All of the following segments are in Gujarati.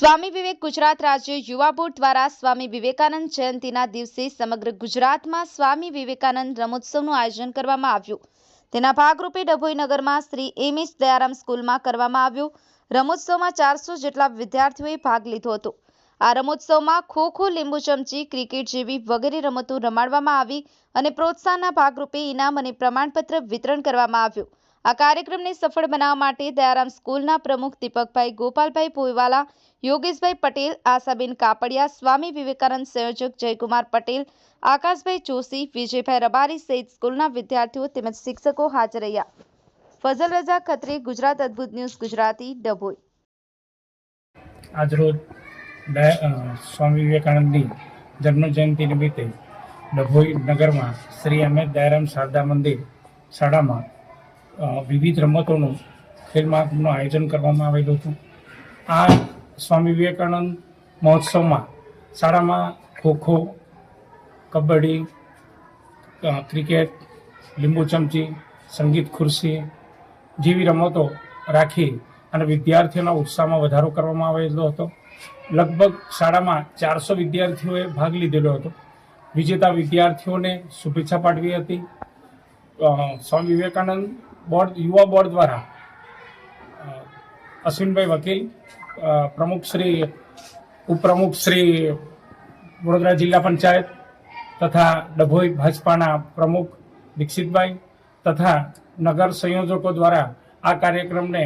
સ્વામી વિવેક ગુજરાત રાજ્ય યુવા બોર્ડ દ્વારા સ્વામી વિવેકાનંદ જયંતિના દિવસે સમગ્ર ગુજરાતમાં સ્વામી વિવેકાનંદ રમોત્સવનું આયોજન કરવામાં આવ્યું. તેના ભાગરૂપે ડભોઈ નગરમાં શ્રી એમ એસ દયારામ સ્કૂલમાં કરવામાં આવ્યું. રમોત્સવમાં ચારસો જેટલા વિદ્યાર્થીઓએ ભાગ લીધો હતો. આ રમોત્સવમાં ખો ખો, લીંબુ ચમચી, ક્રિકેટ જેવી વગેરે રમતો રમાડવામાં આવી અને પ્રોત્સાહનના ભાગરૂપે ઇનામ અને પ્રમાણપત્ર વિતરણ કરવામાં આવ્યું. આ કાર્યક્રમને સફળ બનાવવા માટે દયારામ સ્કૂલના પ્રમુખ દીપકભાઈ ગોપાલભાઈ પોઈવાલા યોગેશભાઈ પટેલ, આશાબેન કાપડિયા, સ્વામી વિવેકાનંદ સંયોજક જયકુમાર પટેલ, આકાશભાઈ જોશી, વિજયભાઈ રબારી સહિત સ્કૂલના વિદ્યાર્થીઓ તેમજ શિક્ષકો હાજર રહ્યા. ફઝલ રજા ખત્રી, ગુજરાત અદ્ભુત ન્યૂઝ, ગુજરાતી ડભોઈ. આજરોજ સ્વામી વિવેકાનંદની જન્મજયંતિ નિમિત્તે ડભોઈ નગરમાં શ્રી અમેદ દયારામ શારદા મંદિર શાળામાં વિવિધ રમતોનું ખેલ મહાકુંભનું આયોજન કરવામાં આવેલું હતું. આ સ્વામી વિવેકાનંદ મહોત્સવમાં શાળામાં ખોખો, કબડ્ડી ક્રિકેટ, લીંબુ ચમચી, સંગીત ખુરશી જેવી રમતો રાખી અને વિદ્યાર્થીઓના ઉત્સાહમાં વધારો કરવામાં આવેલો હતો. લગભગ શાળામાં ચારસો વિદ્યાર્થીઓએ ભાગ લીધેલો હતો. વિજેતા વિદ્યાર્થીઓને શુભેચ્છા પાઠવી હતી. સ્વામી વિવેકાનંદ બોર્ડ, યુવા બોર્ડ દ્વારા અશ્વિનભાઈ વકીલ પ્રમુખ શ્રી, ઉપપ્રમુખ શ્રી વડોદરા જિલ્લા પંચાયત તથા ડભોઈ ભાજપાના પ્રમુખ દીક્ષિતભાઈ તથા નગર સંયોજકો દ્વારા આ કાર્યક્રમને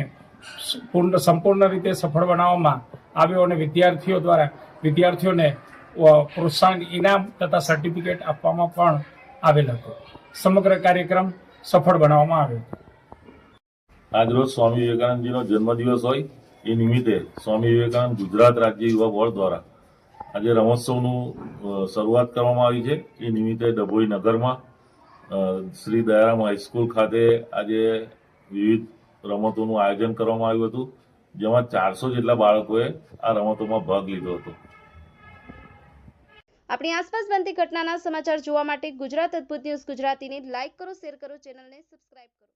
પૂર્ણ, સંપૂર્ણ રીતે સફળ બનાવવામાં આવ્યો અને વિદ્યાર્થીઓ દ્વારા, વિદ્યાર્થીઓને પ્રોત્સાહન ઇનામ તથા સર્ટિફિકેટ આપવામાં પણ આવેલ હતો. સમગ્ર કાર્યક્રમ સફળ બનાવવામાં આવ્યો. હતો આજરોજ સ્વામી વિવેકાનંદજીનો જન્મદિવસ હોય એ નિમિત્તે સ્વામી વિવેકાનંદ ગુજરાત રાજ્ય યુવા બોર્ડ દ્વારા આજે રમોત્સવનું શરૂઆત કરવામાં આવી છે. એ નિમિત્તે ડભોઈ નગરમાં શ્રી દયારામ હાઈસ્કૂલ ખાતે આજે વિવિધ રમતોનું આયોજન કરવામાં આવ્યું હતું, જેમાં ચારસો જેટલા બાળકોએ આ રમતોમાં ભાગ લીધો હતો. આપણી આસપાસ બનતી ઘટનાના સમાચાર જોવા માટે ગુજરાત અદ્ભુત ન્યૂઝ ગુજરાતીને લાઇક કરો, શેર કરો, ચેનલને સબસ્ક્રાઇબ કરો.